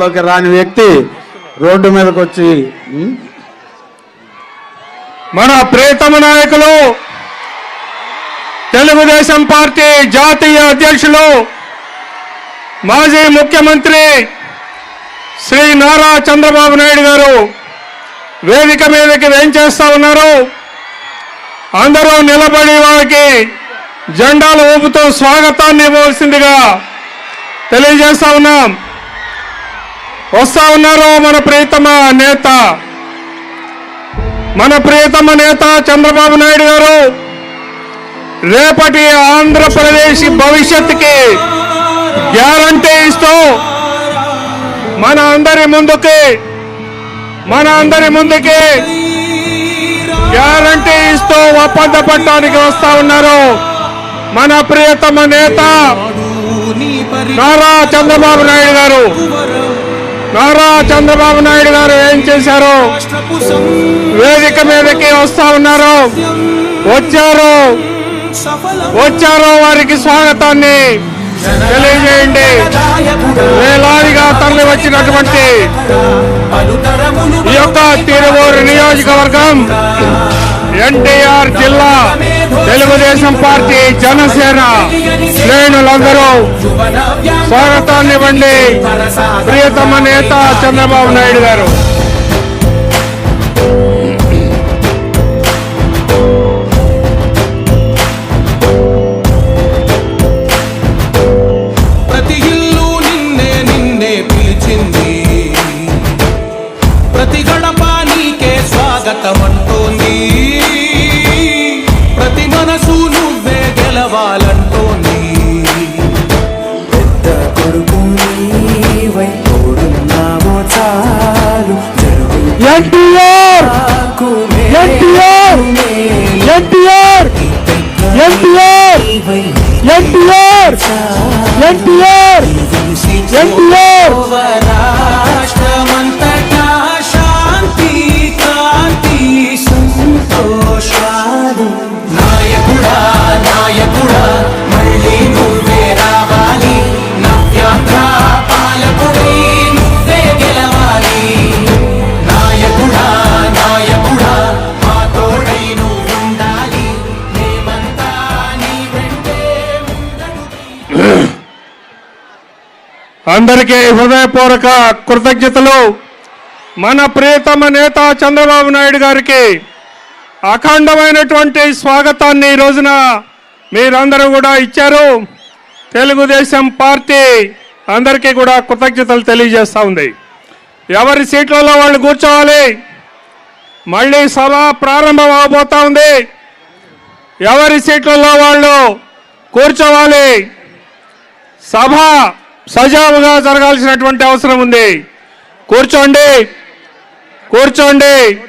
లోకి రాని వ్యక్తి రోడ్డు మీదకి వచ్చి మన ప్రియతమ నాయకులు తెలుగుదేశం పార్టీ జాతీయ అధ్యక్షులు మాజీ ముఖ్యమంత్రి శ్రీ నారా చంద్రబాబు నాయుడు గారు వేదిక మీదకి వేంచేస్తా ఉన్నారు. అందరూ నిలబడి వారికి జెండాలు ఊపుతూ స్వాగతాన్ని ఇవ్వవలసిందిగా తెలియజేస్తా ఉన్నాం. వస్తా ఉన్నారు మన ప్రియతమ నేత. మన ప్రియతమ నేత చంద్రబాబు నాయుడు గారు రేపటి ఆంధ్రప్రదేశ్ భవిష్యత్తుకి గ్యారంటీ ఇస్తూ మన అందరి ముందుకి మన అందరి ముందుకి గ్యారంటీ ఇస్తూ ఒప్పంద పట్టానికి వస్తా ఉన్నారు మన ప్రియతమ నేత నారా చంద్రబాబు నాయుడు గారు. నారా చంద్రబాబు నాయుడు గారు ఏం చేశారు? వేదిక మీదకి వస్తా ఉన్నారు. వచ్చారు. వచ్చారు వారికి స్వాగతాన్ని తెలియజేయండి. వేలాదిగా తరలి వచ్చినటువంటి ఈ యొక్క తిరువూరు నియోజకవర్గం ఎన్టీఆర్ జిల్లా తెలుగుదేశం పార్టీ జనసేన శ్రేణులందరూ స్వాగతాన్ని ఇవ్వండి. ప్రియతమ నేత చంద్రబాబు నాయుడు గారు. ప్రతి ప్రతి గడప నీకే స్వాగతం మనసు నువ్వే గెలవాలంటోంది పెద్ద కొడుకు నీవై తోడున్నావో చాలు ఎన్టీఆర్ ఎన్టీఆర్ ఎన్టీఆర్ ఎన్టీఆర్ ఎన్టీఆర్ ఎన్టీఆర్ ఎన్టీఆర్ అందరికీ హృదయపూర్వక కృతజ్ఞతలు. మన ప్రియతమ నేత చంద్రబాబు నాయుడు గారికి అఖండమైనటువంటి స్వాగతాన్ని ఈ రోజున మీరందరూ కూడా ఇచ్చారు. తెలుగుదేశం పార్టీ అందరికీ కూడా కృతజ్ఞతలు తెలియజేస్తూ ఉంది. ఎవరి సీట్లలో వాళ్ళు కూర్చోవాలి? మళ్ళీ సభ ప్రారంభం అవబోతూ ఉంది. ఎవరి సీట్లలో వాళ్ళు కూర్చోవాలి? సభ సజావుగా జరగాల్సినటువంటి అవసరం ఉంది. కూర్చోండి. కూర్చోండి.